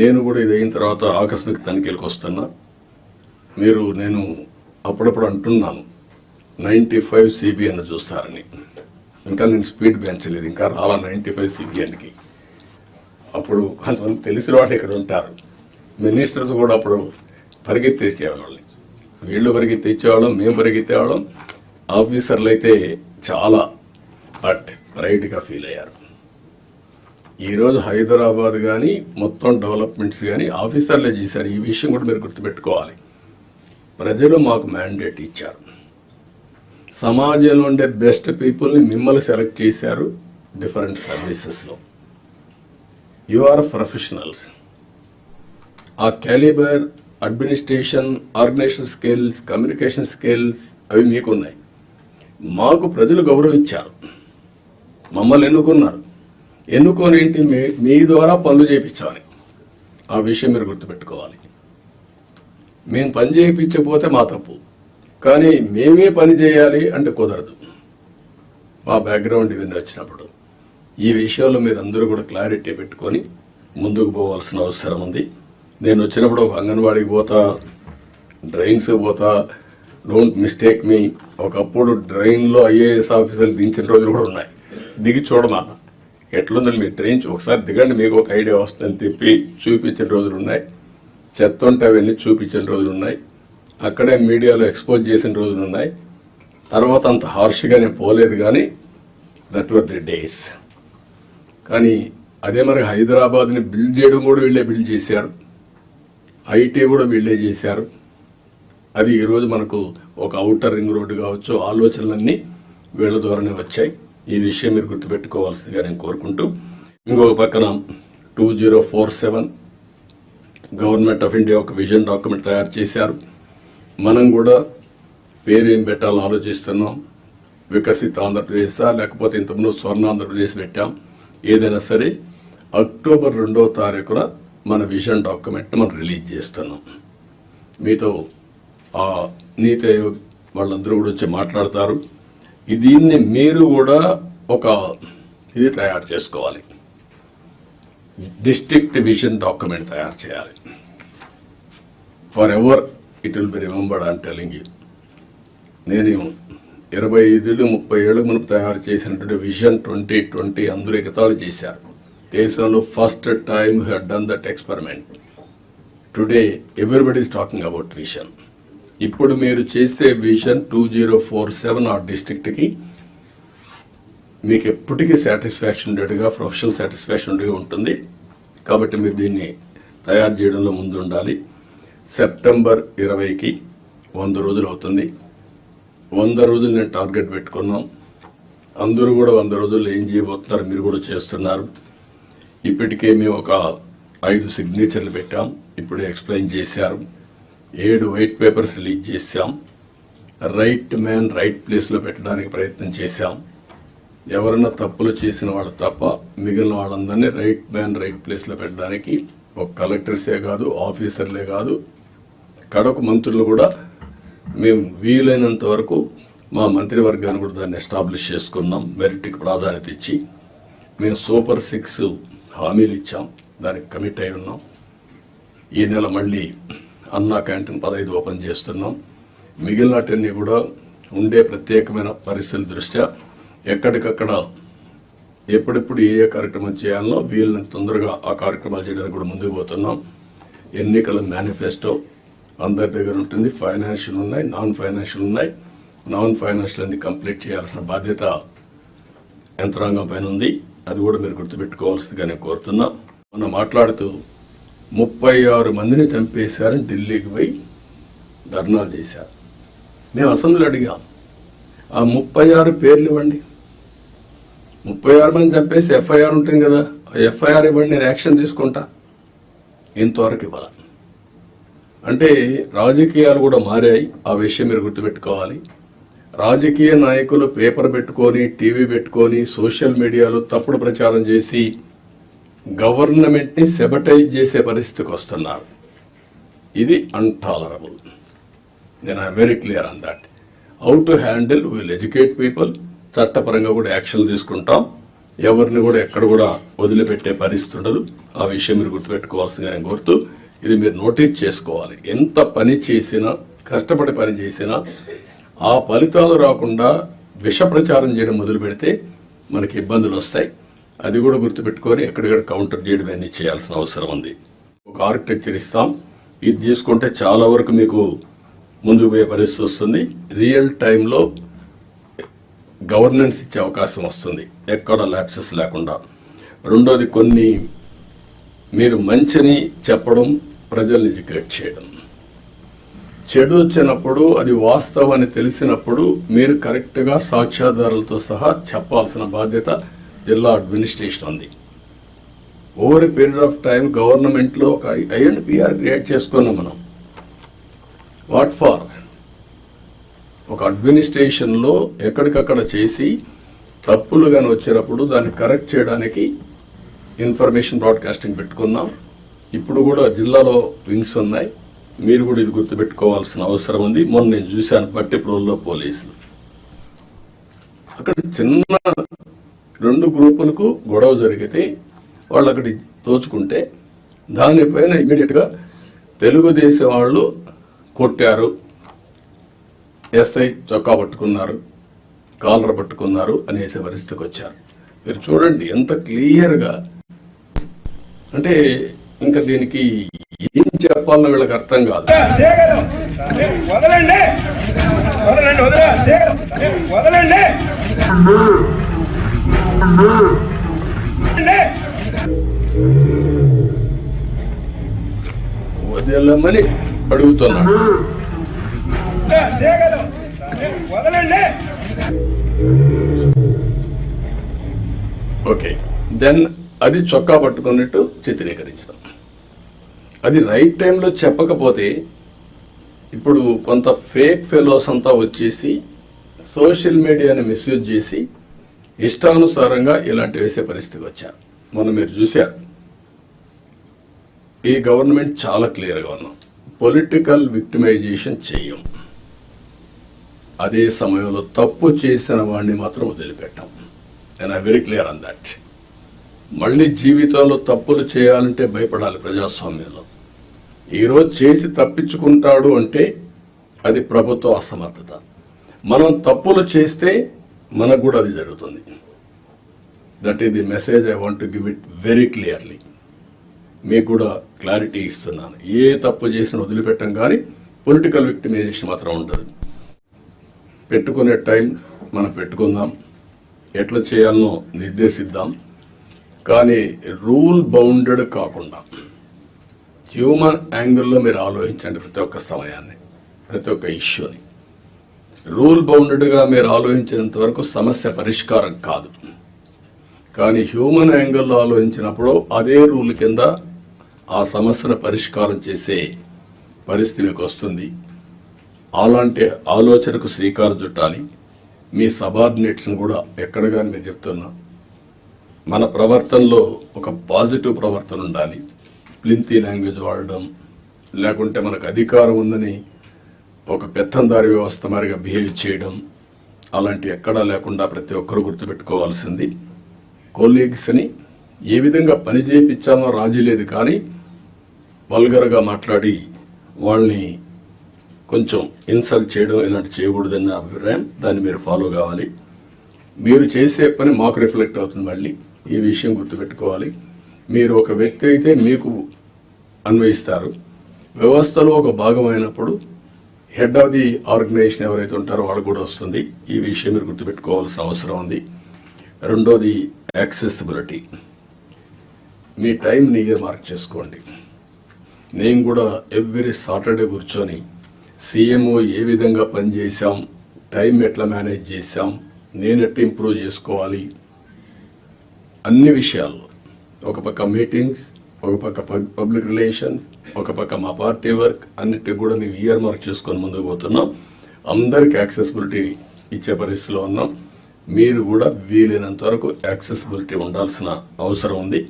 నేను కూడా ఇది అయిన తర్వాత ఆకస్మిక తనిఖీలకు వస్తున్నా. మీరు నేను అప్పుడప్పుడు అంటున్నాను నైంటీ ఫైవ్ సిబిఎన్ చూస్తారని. ఇంకా నేను స్పీడ్ పెంచలేదు ఇంకా రాలా నైంటీ ఫైవ్ సిబిఎన్కి అప్పుడు కొంతమంది తెలిసిన వాళ్ళు ఇక్కడ ఉంటారు. మినిస్టర్స్ కూడా అప్పుడు పరిగెత్తేసేవాళ్ళని వీళ్ళు పరిగెత్తిచ్చేవాళ్ళం మేము పరిగెత్తేవాళ్ళం. ఆఫీసర్లు అయితే చాలా బట్ ప్రైడ్గా ఫీల్ అయ్యారు. ఈరోజు హైదరాబాద్ కానీ మొత్తం డెవలప్మెంట్స్ కానీ ఆఫీసర్లే చేశారు. ఈ విషయం కూడా మీరు గుర్తుపెట్టుకోవాలి. ప్రజలు మాకు మ్యాండేట్ ఇచ్చారు. సమాజంలో ఉండే బెస్ట్ పీపుల్ని మిమ్మల్ని సెలెక్ట్ చేశారు డిఫరెంట్ సర్వీసెస్లో యు ఆర్ ప్రొఫెషనల్స్ ఆ calibre administration organisation skills communication skills అవి మీకున్నాయి. మాకు ప్రజలు గౌరవించారు. మమ్మల్ని ఎన్నుకున్నారు. ఎన్నుకొని ఏంటి మీ మీ ద్వారా పనులు చేయించాలి. ఆ విషయం మీరు గుర్తుపెట్టుకోవాలి. మేము పని చేయించకపోతే మా తప్పు. కానీ మేమే పని చేయాలి అంటే కుదరదు. మా బ్యాక్గ్రౌండ్ ఇవన్నీ వచ్చినప్పుడు ఈ విషయంలో మీరు అందరూ కూడా క్లారిటీ పెట్టుకొని ముందుకు పోవాల్సిన అవసరం ఉంది. నేను వచ్చినప్పుడు ఒక అంగన్వాడీకి పోతా డ్రైన్స్ పోతా. డోంట్ మిస్టేక్ మీ ఒకప్పుడు డ్రైన్లో ఐఏఎస్ ఆఫీసర్లు దించిన రోజులు కూడా ఉన్నాయి. దిగి చూడమా ఎట్లుందని మీరు ట్రైన్ ఒకసారి దిగండి మీకు ఒక ఐడియా వస్తుందని తిప్పి చూపించిన రోజులు ఉన్నాయి. చెత్త ఉంటే అవన్నీ చూపించిన రోజులు ఉన్నాయి. అక్కడే మీడియాలో ఎక్స్పోజ్ చేసిన రోజులు ఉన్నాయి. తర్వాత అంత హార్ష్గా నేను పోలేదు కానీ దట్ వర్ ది డేస్ కానీ అదే మరి హైదరాబాద్ని బిల్డ్ చేయడం కూడా వీళ్ళే బిల్డ్ చేశారు. ఐటీ కూడా వీళ్ళే చేశారు. అది ఈరోజు మనకు ఒక అవుటర్ రింగ్ రోడ్డు కావచ్చు ఆలోచనలన్నీ వీళ్ళ ద్వారానే వచ్చాయి. ఈ విషయం మీరు గుర్తుపెట్టుకోవాల్సిందిగా నేను కోరుకుంటూ ఇంకొక పక్కన two zero four seven government of India ఒక విజన్ డాక్యుమెంట్ తయారు చేశారు. మనం కూడా పేరు ఏం పెట్టాలని ఆలోచిస్తున్నాం. వికసిత ఆంధ్రప్రదేశ్ లేకపోతే ఇంతకుముందు స్వర్ణ ఆంధ్రప్రదేశ్ పెట్టాం. ఏదైనా సరే అక్టోబర్ రెండవ తారీఖున మన విజన్ డాక్యుమెంట్ మనం రిలీజ్ చేస్తున్నాం. మీతో ఆ నీతి ఆయోగ్ వాళ్ళందరూ కూడా వచ్చి మాట్లాడతారు. దీన్ని మీరు కూడా ఒక ఇది తయారు చేసుకోవాలి. డిస్ట్రిక్ట్ విజన్ డాక్యుమెంట్ తయారు చేయాలి. Forever it will be remembered and telling you. నేను ఇరవై ఐదులు ముప్పై ఏళ్ళు మునుపు తయారు చేసినటువంటి విజన్ ట్వంటీ ట్వంటీ అందరూ ఎగతాళి చేశారు. దేశంలో first time had done that experiment. Today everybody is talking about vision. ఇప్పుడు మీరు చేసే vision two zero four seven ఆ డిస్ట్రిక్ట్కి మీకు ఎప్పటికీ సాటిస్ఫాక్షన్ ఉండేట్టుగా ప్రొఫెషనల్ సాటిస్ఫాక్షన్ ఉండేవి ఉంటుంది. కాబట్టి మీరు దీన్ని తయారు చేయడంలో ముందు ఉండాలి. సెప్టెంబర్ ఇరవైకి వంద రోజులు అవుతుంది. వంద రోజులు నేను టార్గెట్ పెట్టుకున్నాం. అందరూ కూడా వంద రోజుల్లో ఏం చేయబోతున్నారు మీరు కూడా చేస్తున్నారు. ఇప్పటికే మేము ఒక ఐదు సిగ్నేచర్లు పెట్టాం. ఇప్పుడే ఎక్స్ప్లెయిన్ చేశారు. ఏడు వైట్ పేపర్స్ రిలీజ్ చేశాం. రైట్ మ్యాన్ రైట్ ప్లేస్లో పెట్టడానికి ప్రయత్నం చేశాం. ఎవరైనా తప్పులు చేసిన వాళ్ళు తప్ప మిగిలిన వాళ్ళందరినీ రైట్ మ్యాన్ రైట్ ప్లేస్లో పెట్టడానికి ఒక కలెక్టర్సే కాదు ఆఫీసర్లే కాదు కడకు మంత్రులు కూడా మేము వీలైనంత వరకు మా మంత్రివర్గాన్ని కూడా దాన్ని ఎస్టాబ్లిష్ చేసుకున్నాం మెరిట్కి ప్రాధాన్యత ఇచ్చి. మేము సూపర్ సిక్స్ హామీలు ఇచ్చాం దానికి కమిట్ అయి ఉన్నాం. ఈ నెల మళ్ళీ అన్నా క్యాంటీన్ పదహైదు ఓపెన్ చేస్తున్నాం. మిగిలినటన్నీ కూడా ఉండే ప్రత్యేకమైన పరిస్థితుల దృష్ట్యా ఎక్కడికక్కడ ఎప్పుడెప్పుడు ఏ ఏ కార్యక్రమం చేయాలనో వీళ్ళని తొందరగా ఆ కార్యక్రమాలు చేయడానికి కూడా ముందుకు పోతున్నాం. ఎన్నికల మేనిఫెస్టో అందరి దగ్గర ఉంటుంది. ఫైనాన్షియల్ ఉన్నాయి నాన్ ఫైనాన్షియల్ ఉన్నాయి. నాన్ ఫైనాన్షియల్ అన్ని కంప్లీట్ చేయాల్సిన బాధ్యత యంత్రాంగం పైన ఉంది. అది కూడా మీరు గుర్తుపెట్టుకోవాల్సిందిగా నేను కోరుతున్నా. మనం మాట్లాడుతూ ముప్పై ఆరు మందిని చంపేశారని ఢిల్లీకి పోయి ధర్నాలు చేశారు. మేము అసెంబ్లీ అడిగాం ఆ ముప్పై ఆరు పేర్లు ఇవ్వండి. ముప్పై ఆరు మంది చంపేసి ఎఫ్ఐఆర్ ఉంటుంది కదా ఆ ఎఫ్ఐఆర్ ఇవ్వండి నేను యాక్షన్ తీసుకుంటా. ఇంతవరకు ఇవ్వాలి? అంటే రాజకీయాలు కూడా మారాయి ఆ విషయం మీరు గుర్తుపెట్టుకోవాలి. రాజకీయ నాయకులు పేపర్ పెట్టుకొని టీవీ పెట్టుకొని సోషల్ మీడియాలో తప్పుడు ప్రచారం చేసి గవర్నమెంట్ని సెబటైజ్ చేసే పరిస్థితికి వస్తున్నారు. ఇది అన్టాలరబుల్ నేను I very clear on that how to handle will educate people చట్టపరంగా కూడా యాక్షన్ తీసుకుంటాం. ఎవరిని కూడా ఎక్కడ కూడా వదిలిపెట్టే పరిస్థితి ఉండదు. ఆ విషయం మీరు గుర్తుపెట్టుకోవాల్సిందిగా నేను కోరుతూ ఇది మీరు నోటీస్ చేసుకోవాలి. ఎంత పని చేసినా కష్టపడి పని చేసినా ఆ ఫలితాలు రాకుండా విష ప్రచారం చేయడం మొదలు పెడితే మనకి ఇబ్బందులు వస్తాయి. అది కూడా గుర్తుపెట్టుకొని ఎక్కడిక్కడ కౌంటర్ చేయడం చేయాల్సిన అవసరం ఉంది. ఒక ఆర్కిటెక్చర్ ఇస్తాం. ఇది తీసుకుంటే చాలా వరకు మీకు ముందుకు పోయే పరిస్థితి వస్తుంది. రియల్ టైంలో గవర్నెన్స్ ఇచ్చే అవకాశం వస్తుంది. ఎక్కడ ల్యాప్సెస్ లేకుండా. రెండోది కొన్ని మీరు మంచిని చెప్పడం ప్రజల్ని ఎడ్యుకేట్ చేయడం. చెడు వచ్చినప్పుడు అది వాస్తవం అని తెలిసినప్పుడు మీరు కరెక్ట్గా సాక్ష్యాధారాలతో సహా చెప్పాల్సిన బాధ్యత జిల్లా అడ్మినిస్ట్రేషన్ ఉంది. ఓవర్ పీరియడ్ ఆఫ్ టైం గవర్నమెంట్లో ఒక ఐఎన్పిఆర్ క్రియేట్ చేసుకున్నాం మనం. వాట్ ఫార్ ఒక అడ్మినిస్ట్రేషన్లో ఎక్కడికక్కడ చేసి తప్పులు కానీ వచ్చినప్పుడు దాన్ని కరెక్ట్ చేయడానికి ఇన్ఫర్మేషన్ బ్రాడ్కాస్టింగ్ పెట్టుకున్నాం. ఇప్పుడు కూడా జిల్లాలో వింగ్స్ ఉన్నాయి. మీరు కూడా ఇది గుర్తుపెట్టుకోవాల్సిన అవసరం ఉంది. మొన్న నేను చూశాను పట్టిప్రోల్లో పోలీసులు. అక్కడ చిన్న రెండు గ్రూపులకు గొడవ జరిగితే వాళ్ళు అక్కడ తోచుకుంటే దానిపైన ఇమీడియట్గా తెలుగుదేశం వాళ్ళు కొట్టారు. ఎస్ఐ చొక్కా పట్టుకున్నారు కాలర్ పట్టుకున్నారు అనేసే పరిస్థితికి వచ్చారు. మీరు చూడండి ఎంత క్లియర్గా అంటే ఇంకా దీనికి ఏం చెప్పాలో వీళ్ళకి అర్థం కాదు. వదలండి వదలండి వదలండి. వదలండి. వదలమని అడుగుతున్నాడు ఓకే దెన్ అది చొక్కా పట్టుకున్నట్టు చిత్రీకరించడం అది రైట్ టైంలో చెప్పకపోతే ఇప్పుడు కొంత ఫేక్ ఫెలోస్ అంతా వచ్చేసి సోషల్ మీడియాని మిస్యూజ్ చేసి ఇష్టానుసారంగా ఇలాంటి వేసే పరిస్థితి వచ్చారు. మొన్న మీరు చూశారు. ఈ గవర్నమెంట్ చాలా క్లియర్గా ఉన్నాం పొలిటికల్ విక్టిమైజేషన్ చెయ్యం అదే సమయంలో తప్పు చేసిన వాడిని మాత్రం వదిలిపెట్టాం. నేను వెరీ క్లియర్ అన్ దాట్ మళ్ళీ జీవితంలో తప్పులు చేయాలంటే భయపడాలి ప్రజాస్వామ్యంలో. ఈరోజు చేసి తప్పించుకుంటాడు అంటే అది ప్రభుత్వ అసమర్థత. మనం తప్పులు చేస్తే మనకు కూడా అది జరుగుతుంది. That is the message I want give it very clearly మీకు కూడా క్లారిటీ ఇస్తున్నాను. ఏ తప్పు చేసినా వదిలిపెట్టం కానీ పొలిటికల్ విక్టిమైజేషన్ మాత్రం ఉండదు. పెట్టుకునే టైం మనం పెట్టుకుందాం. ఎట్లా చేయాలనో నిర్దేశిద్దాం. కానీ రూల్ బౌండెడ్ కాకుండా హ్యూమన్ యాంగిల్లో మీరు ఆలోచించండి ప్రతి ఒక్క సమయాన్ని ప్రతి ఒక్క ఇష్యూని రూల్ బౌండెడ్గా మీరు ఆలోచించినంత వరకు సమస్య పరిష్కారం కాదు. కానీ హ్యూమన్ యాంగిల్లో ఆలోచించినప్పుడు అదే రూల్ కింద ఆ సమస్యను పరిష్కారం చేసే పరిస్థితి మీకు వస్తుంది. అలాంటి ఆలోచనకు శ్రీకారం చుట్టాలి. మీ సబార్డినేట్స్ని కూడా ఎక్కడ కానీ మీరు చెప్తున్నా. మన ప్రవర్తనలో ఒక పాజిటివ్ ప్రవర్తన ఉండాలి. ప్లింతీ లాంగ్వేజ్ వాడడం లేకుంటే మనకు అధికారం ఉందని ఒక పెత్తందారి వ్యవస్థ మారిగా బిహేవ్ చేయడం అలాంటి ఎక్కడా లేకుండా ప్రతి ఒక్కరు గుర్తుపెట్టుకోవాల్సింది. కోలీగ్స్ని ఏ విధంగా పని చేయించాలో రాజీ లేదు కానీ వల్గర్గా మాట్లాడి వాళ్ళని కొంచెం ఇన్సల్ట్ చేయడం ఇలాంటి చేయకూడదన్న అభిప్రాయం దాన్ని మీరు ఫాలో కావాలి. మీరు చేసే పని మాకు రిఫ్లెక్ట్ అవుతుంది మళ్ళీ. ఈ విషయం గుర్తుపెట్టుకోవాలి. మీరు ఒక వ్యక్తి అయితే మీకు అన్వయిస్తారు. వ్యవస్థలో ఒక భాగమైనప్పుడు హెడ్ ఆఫ్ ది ఆర్గనైజేషన్ ఎవరైతే ఉంటారో వాళ్ళకు కూడా వస్తుంది. ఈ విషయం మీరు గుర్తుపెట్టుకోవాల్సిన అవసరం ఉంది. రెండోది యాక్సెసిబిలిటీ మీ టైంని ఇయర్ మార్క్ చేసుకోండి. నేను కూడా ఎవ్రీ సాటర్డే కూర్చొని సీఎంఓ ఏ విధంగా పనిచేశాం టైం ఎట్లా మేనేజ్ చేశాం నేను ఎట్లా ఇంప్రూవ్ చేసుకోవాలి అన్ని విషయాల్లో. ఒక పక్క మీటింగ్స్ ఒక పక్క పబ్- పబ్లిక్ రిలేషన్స్ ఒక పక్క మా పార్టీ వర్క్ అన్నిటికి కూడా మేము ఇయర్ మార్క్ చేసుకొని ముందుకు పోతున్నాం. అందరికి యాక్సెసిబిలిటీ ఇచ్చే పరిస్థితిలో ఉన్నాం. మీరు కూడా వీలైనంత వరకు యాక్సెసిబిలిటీ ఉండాల్సిన అవసరం ఉంది.